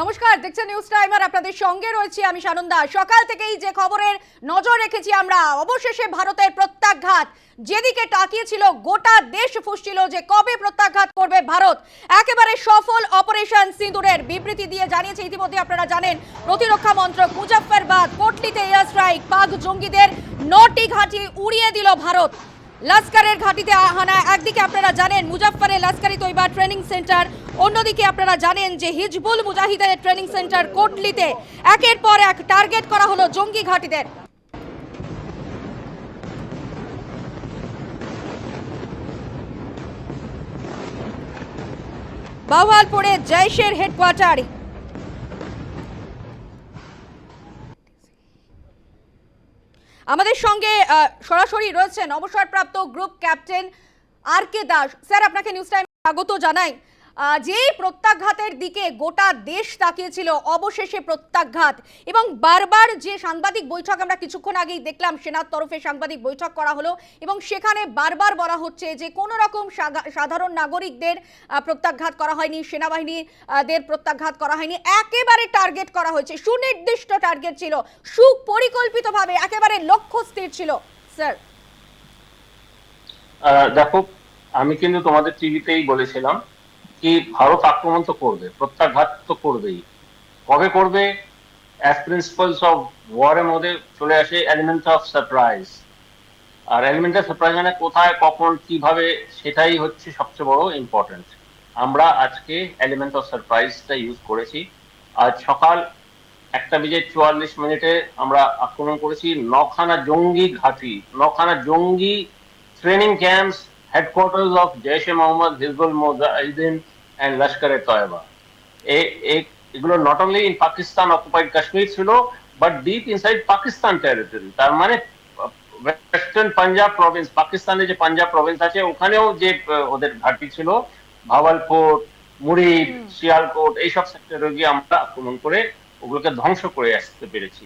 নমস্কার, দেখছেন news timer আপনাদের সঙ্গে রয়েছি আমি সানন্দা। সকাল থেকেই যে খবরের নজর রেখেছি আমরা, অবশেষে ভারতের প্রত্যাঘাত। যেদিকে তাকিয়েছিল, গোটা দেশ ফুসছিল যে কবে প্রত্যাঘাত করবে ভারত। একেবারে সফল অপারেশন সিঁদুরের বিবৃতি দিয়ে জানিয়েছে ইতিমধ্যে আপনারা জানেন, প্রতিরক্ষা মন্ত্রক মুজাফফরবাদ কোটলিতে এয়ার স্ট্রাইক, পাক জঙ্গিদের নটি ঘাঁটি উড়িয়ে দিল ভারত। লস্করের ঘাঁটিতে হানা। একদিকে আপনারা জানেন, মুজাফফরে লস্করি তৈবা ট্রেনিং সেন্টার অন্যদিকে আপনারা জানেন যে হিজবুল মুজাহিদের ট্রেনিং সেন্টার কোটলিতে একের পর এক টার্গেট করা হলো জঙ্গি ঘাটিদের। বাওয়ালপুরে জৈশের হেডকোয়ার্টার আমাদের সঙ্গে সরাসরি রয়েছেন অবসরপ্রাপ্ত group captain R K Das. Sir, আপনাকে নিউজ টাইম স্বাগত জানাই। আহ, যে প্রত্যাঘাতের দিকে গোটা দেশ তাকিয়েছিল অবশেষে প্রত্যাঘাত। এবং বারবার যে সাংবাদিক বৈঠক আমরা কিছুক্ষণ আগেই দেখলাম সেনার তরফে সাংবাদিক বৈঠক করা হলো এবং সেখানে বারবার বলা হচ্ছে যে কোনো রকম সাধারণ নাগরিকদের প্রত্যাঘাত করা হয়নি সেনাবাহিনী দের প্রত্যাঘাত করা হয়নি একেবারে টার্গেট করা হয়েছে সুনির্দিষ্ট টার্গেট ছিল সুপরিকল্পিতভাবে একেবারে লক্ষ্য স্থির ছিল। স্যার। দেখো আমি কিন্তু তোমাদের টিভিতেই বলেছিলাম কি ভারত আক্রমণ তো করবে, প্রত্যাঘাত তো করবেই। কবে করবে? অ্যাজ প্রিন্সিপালস অফ ওয়ারের মধ্যে চলে আসে এলিমেন্ট অফ সারপ্রাইজ আর এলিমেন্ট অফ সারপ্রাইজ মানে কোথায়, কখন, কীভাবে, সেটাই হচ্ছে সবচেয়ে বড় ইম্পর্টেন্ট আমরা আজকে এলিমেন্ট অফ সারপ্রাইজটা ইউজ করেছি। আজ সকাল একটা বেজে চুয়াল্লিশ মিনিটে আমরা আক্রমণ করেছি নখানা জঙ্গি ঘাঁটি। নখানা জঙ্গি training camps headquarters of Jaish Mohammed Hizbul Mujahideen and Lashkar-e Taiba এগুলো not only in Pakistan occupied Kashmir ছিল but deep inside Pakistan territory তার মানে ওয়েস্টার্ন পাঞ্জাব প্রভিন্স পাকিস্তানে যে পাঞ্জাব প্রভিন্স আছে ওখানেও যে ওদের ঘাঁটি ছিল ভাওয়ালপুর মুরিদ শিয়ালকোট এইসব সেক্টরে গিয়ে আমরা আক্রমণ করে ওগুলোকে ধ্বংস করে আসতে পেরেছি।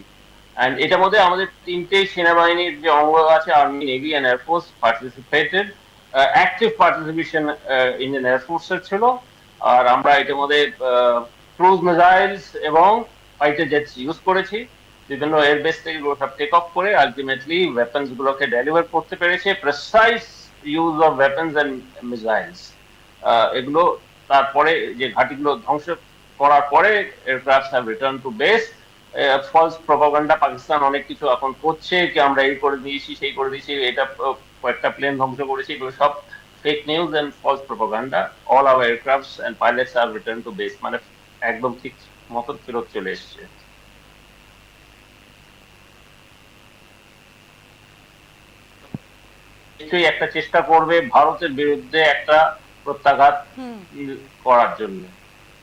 অ্যান্ড এটার মধ্যে আমাদের তিনটে সেনাবাহিনীর যে অঙ্গ আছে army navy and air force participated active participation Indian এয়ারফোর্সের ছিল। আর আমরা এটার মধ্যে ক্রুজ মিসাইলস এবং ফাইটার জেটস ইউজ করেছি। বিভিন্ন এয়ারবেস থেকে এগুলো সব টেক অফ করে আলটিমেটলি ওয়েপন্স গুলোকে ডেলিভার করতে পেরেছে। Precise use of weapons and missiles এগুলো তারপরে যে ঘাটিগুলো ধ্বংস করার পরে aircraft have return to base false propaganda Pakistan অনেক কিছু এখন করছে, কি আমরা এই করে দিয়েছি, সেই করে দিয়েছি, এটা কয়েকটা প্লেন ধ্বংস করেছি, এগুলো সব fake news and false propaganda all our aircrafts and pilots are return to base মানে একদম ঠিক মতো ফেরত চলে এসছে। নিশ্চয়ই একটা চেষ্টা করবে ভারতের বিরুদ্ধে একটা প্রত্যাঘাত করার জন্য।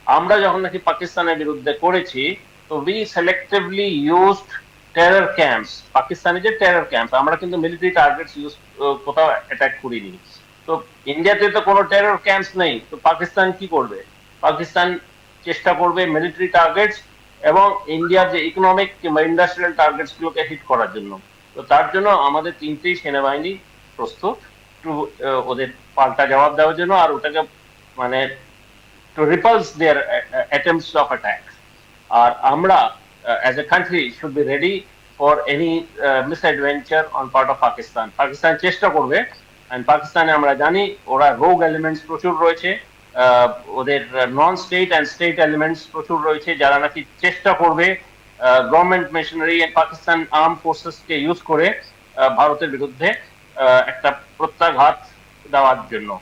আমরা যখন নাকি পাকিস্তানের বিরুদ্ধে করেছি তো we selectively used terror camps Pakistani যে টেরর ক্যাম্প আমরা কিন্তু মিলিটারি টার্গেটস ইউজ কোথাও অ্যাটাক করিনি। তো ইন্ডিয়াতে তো কোনো টেরর ক্যাম্পস নেই তো পাকিস্তান কি করবে? পাকিস্তান চেষ্টা করবে মিলিটারি টার্গেটস এবং ইন্ডিয়ার যে ইকোনমিক কিংবা ইন্ডাস্ট্রিয়াল টার্গেটস গুলোকে হিট করার জন্য। তো তার জন্য আমাদের তিনটেই সেনাবাহিনী প্রস্তুত টু ওদের পাল্টা জবাব দেওয়ার জন্য আর ওটাকে মানে to repulse their uh, uh, attempts আর আমরা a country should be ready for any uh, misadventure on part of Pakistan. Pakistan চেষ্টা করবে and পাকিস্তানে আমরা জানি, ওরা রোগ এলিমেন্টস প্রচুর রয়েছে ওদের non state and state elements প্রচুর রয়েছে, যারা নাকি চেষ্টা করবে government machinery and Pakistan arm ফোর্সেসকে use করে ভারতের বিরুদ্ধে একটা প্রত্যাঘাত দেওয়ার জন্য।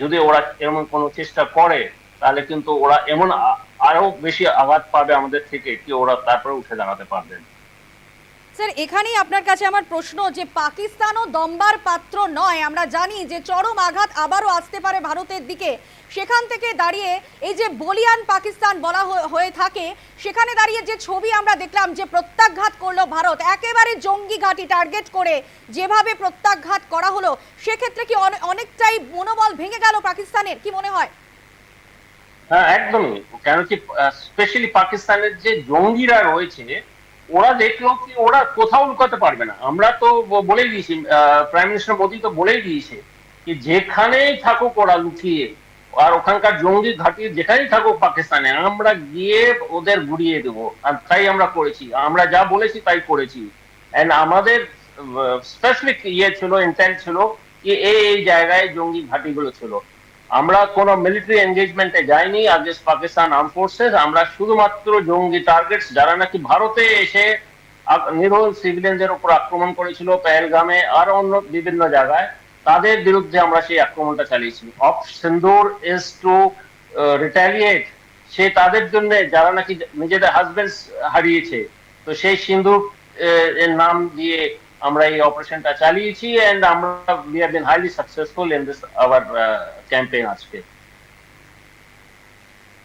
যদি ওরা এমন কোনো চেষ্টা করে, তাহলে কিন্তু ওরা এমন আ- আরও বেশি আঘাত পাবে আমাদের থেকে, কি ওরা তারপরে উঠে দাঁড়াতে পারবেন স্যার, এখানেই আপনার কাছে আমার প্রশ্ন যে পাকিস্তানও দম্বার পাত্র নয়। আমরা জানি যে চরম আঘাত আবারও আসতে পারে ভারতের দিকে। সেখান থেকে দাঁড়িয়ে এই যে বলিয়ান পাকিস্তান বলা হয়ে থাকে, সেখানে দাঁড়িয়ে যে ছবি আমরা দেখলাম যে প্রত্যাঘাত করল ভারত, একেবারে জঙ্গি ঘাঁটি টার্গেট করে যেভাবে প্রত্যাঘাত করা হলো, সেক্ষেত্রে কি অনেকটাই মনোবল ভেঙে গেল পাকিস্তানের? কি মনে হয়? হ্যাঁ একদমই। কেন কি স্পেশালি পাকিস্তানের যে জঙ্গিরা রয়েছে ওরা দেখল কি, ওরা কোথাও লুকাতে পারবে না। আমরা তো বলেই দিয়েছি প্রাইম মিনিস্টার মোদী তো বলেই দিয়েছে কি যেখানেই থাকুক ওরা লুকিয়ে, আর ওখানকার জঙ্গি ঘাঁটি যেখানেই থাকুক পাকিস্তানে, আমরা গিয়ে ওদের ঘুরিয়ে দেবো। আর তাই আমরা করেছি। আমরা যা বলেছি তাই করেছি। এন্ড আমাদের স্পেসিফিক ইয়ে ছিল ইন্টেন্ট ছিল কি এই এই জায়গায় জঙ্গি ঘাঁটিগুলো ছিল। আমরা কোনো মিলিটারি এনগেজমেন্টে যাইনি আগেস্ট পাকিস্তান আর্ম ফোর্সেস আমরা শুধুমাত্র জঙ্গি টার্গেটস যারা নাকি ভারতে এসে নিরহ সিভিলিয়ানদের উপর আক্রমণ করেছিল পেহেলগামে, আর অন্য বিভিন্ন জায়গায়, তাদের বিরুদ্ধে আমরা সেই আক্রমণটা চালিয়েছি। Of Sindoor is to retaliate সে তাদের জন্য যারা নাকি নিজেদের হাজবেন্ড হারিয়েছে, তো সেই এর নাম দিয়ে আমরা এই অপারেশনটা চালিয়েছি এন্ড আমরা we have been highly successful in this our campaign আজকে।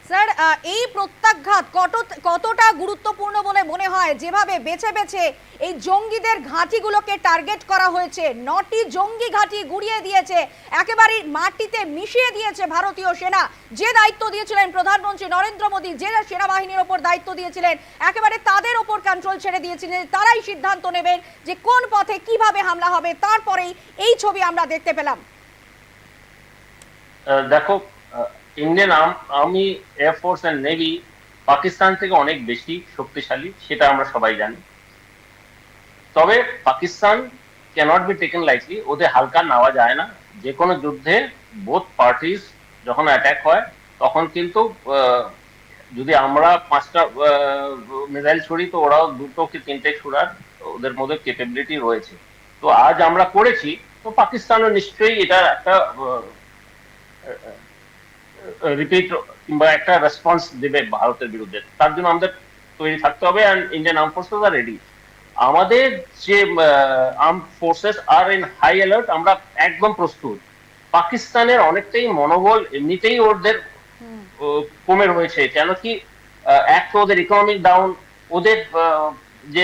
স্যার এই প্রত্যাঘাত কত কতটা গুরুত্বপূর্ণ বলে মনে হয়? যেভাবে বেছে বেছে এই জঙ্গিদের ঘাঁটিগুলোকে টার্গেট করা হয়েছে, নটি জঙ্গি ঘাঁটি গুড়িয়ে দিয়েছে একেবারে মাটিতে মিশিয়ে দিয়েছে ভারতীয় সেনা। যে দায়িত্ব দিয়েছিলেন প্রধানমন্ত্রী নরেন্দ্র মোদী, যে সেনাবাহিনীর ওপর দায়িত্ব দিয়েছিলেন, একেবারে তাদের ওপর কন্ট্রোল ছেড়ে দিয়েছিলেন, তারাই সিদ্ধান্ত নেবেন যে কোন পথে কীভাবে হামলা হবে। তারপরেই এই ছবি আমরা দেখতে পেলাম। দেখো Indian army air force and navy Pakistan থেকে অনেক বেশি শক্তিশালী, সেটা আমরা সবাই জানি। তবে Pakistan cannot be taken lightly ওদের হালকা নেওয়া যায় না। যে কোনো যুদ্ধে বোথ পার্টিস যখন অ্যাটাক হয়, তখন কিন্তু যদি আমরা পাঁচটা মিসাইল ছড়ি, তো ওরাও দুটো কি তিনটে ছোড়ার ওদের মধ্যে কেপেবিলিটি রয়েছে। তো আজ আমরা করেছি, তো পাকিস্তানও নিশ্চয়ই এটা একটা রিপিট কিংবা একটা রেসপন্স দেবে ভারতের বিরুদ্ধে। তার জন্য আমাদের তৈরি থাকতে হবে and Indian arm forces are ready আমাদের যে arm forces are in high alert আমরা একদম প্রস্তুত। পাকিস্তানের অনেকটাই মনোবল এমনিতেই ওদের কমে রয়েছে কেন কি এক তো ওদের ইকোনমিক ডাউন ওদের যে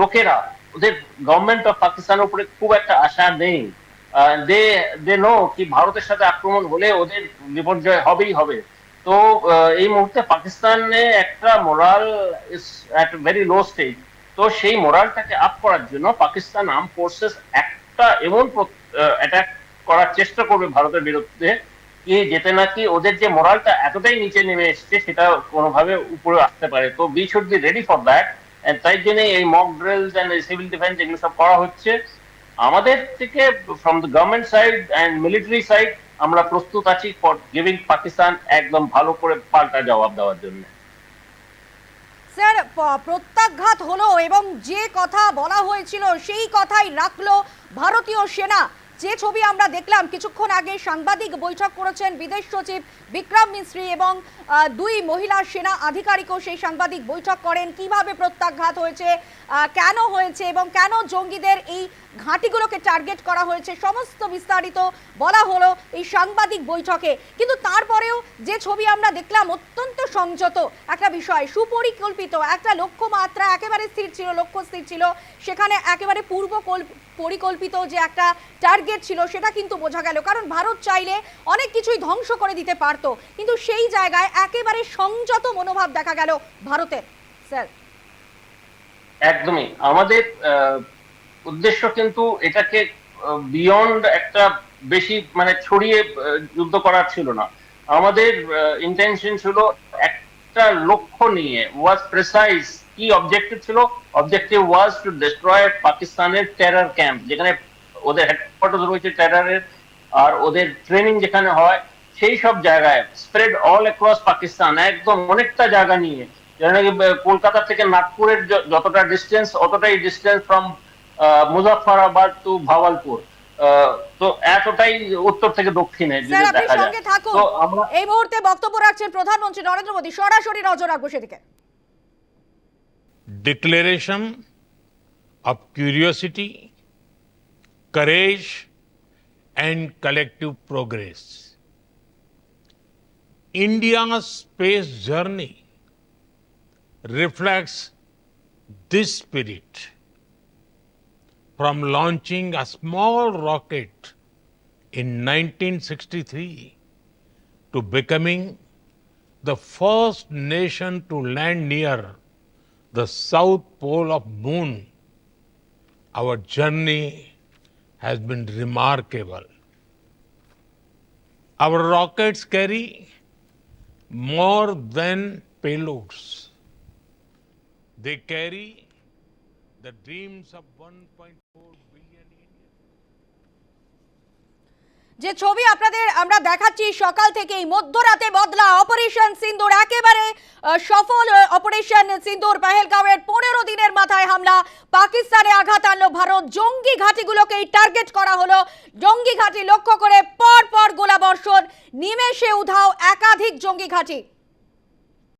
লোকেরা ওদের গভর্নমেন্ট অফ পাকিস্তানের উপরে খুব একটা আশা নেই। দে দে নো কি ভারতের সাথে আক্রমণ হলে ওদের বিপর্যয় হবেই হবে। তো এই মুহূর্তে পাকিস্তানে একটা moral is at very low stage তো সেই মোরালটাকে আপ করার জন্য পাকিস্তান আর্ম ফোর্সেস একটা এমন অ্যাটাক করার চেষ্টা করবে ভারতের বিরুদ্ধে কি যেতে নাকি ওদের যে মোরালটা এতটাই নিচে নেমে এসছে সেটা কোনোভাবে উপরে আসতে পারে। তো we should be ready for that তাই জন্য এই mock drills and civil defence এগুলো সব করা হচ্ছে। আমাদের থেকে from the government side and military side আমরা প্রস্তুত আছি ফর গিভিং পাকিস্তান একদম ভালো করে পাল্টা জবাব দেওয়ার জন্য। স্যার প্রত্যাঘাত হলো এবং যে কথা বলা হয়েছিল সেই কথাই রাখল ভারতীয় সেনা। যে ছবি আমরা দেখলাম, কিছুক্ষণ আগে সাংবাদিক বৈঠক করেছেন বিদেশ সচিব বিক্রম মিস্ত্রি এবং দুই মহিলা সেনা আধিকারিকও সেই সাংবাদিক বৈঠক করেন। কীভাবে প্রত্যাঘাত হয়েছে কেন হয়েছে এবং কেন জঙ্গিদের এই ঘাঁটিগুলোকে টার্গেট করা হয়েছে, সমস্ত বিস্তারিত বলা হলো এই সাংবাদিক বৈঠকে। কিন্তু তারপরেও যে ছবি আমরা দেখলাম অত্যন্ত সংযত একটা বিষয়, সুপরিকল্পিত একটা লক্ষ্যমাত্রা একেবারে স্থির ছিল, লক্ষ্য স্থির ছিল, সেখানে একেবারে পূর্ব পরিকল্পিত যে একটা টার্গেট ছিল, সেটা কিন্তু বোঝা গেল। কারণ ভারত চাইলে অনেক কিছুই ধ্বংস করে দিতে পারতো। কিন্তু সেই জায়গায় একেবারে সংযত মনোভাব দেখা গেল ভারতের। স্যার? একদমই। আমাদের উদ্দেশ্য কিন্তু এটাকে বিয়ন্ড একটা বেশি মানে ছড়িয়ে যুদ্ধ করার ছিল না। আমাদের ইন্টেনশন ছিল একটা লক্ষ্য নিয়ে ওয়াজ প্রেসাইজ কি অবজেক্টিভ ছিল? অবজেক্টিভ ওয়াজ টু ডিস্ট্রয় পাকিস্তানের টেরার ক্যাম্প যেখানে ওদের হেডকোয়ার্টার রয়েছে টেরারের আর ওদের ট্রেনিং যেখানে হয় সেই সব জায়গায় স্প্রেড অল অ্যাক্রস পাকিস্তান একদম অনেকটা জায়গা নিয়ে। যেন কলকাতা থেকে নাগপুরের যতটা distance অতটাই distance from Muzaffarabad to Bahawalpur. তো এতটাই উত্তর থেকে দক্ষিণে দেখা যায়। তো আমরা এই মুহূর্তে বক্তব্য রাখছেন প্রধানমন্ত্রী নরেন্দ্র মোদী। সরাসরি নজর রাখব সেদিকে। Declaration of curiosity, courage, and collective progress. India's space journey reflects this spirit. From launching a small rocket in 1963 to becoming the first nation to land near the south pole of moon our journey has been remarkable Our rockets carry more than payloads. They carry the dreams of 1.4 যে ছবি আপনাদের আমরা দেখাচ্ছি, সকাল থেকেই মধ্যরাতে বদলা operation সিন্দুর, একেবারে সফল অপারেশন সিন্দুর পাহেলগাঁওয়ের পনেরো দিনের মাথায় হামলা। পাকিস্তানে আঘাত আনলো ভারত। জঙ্গি ঘাঁটিগুলোকেই টার্গেট করা হলো। জঙ্গি ঘাঁটি লক্ষ্য করে পর পর গোলাবর্ষণ। নিমেষে উধাও একাধিক জঙ্গি ঘাঁটি।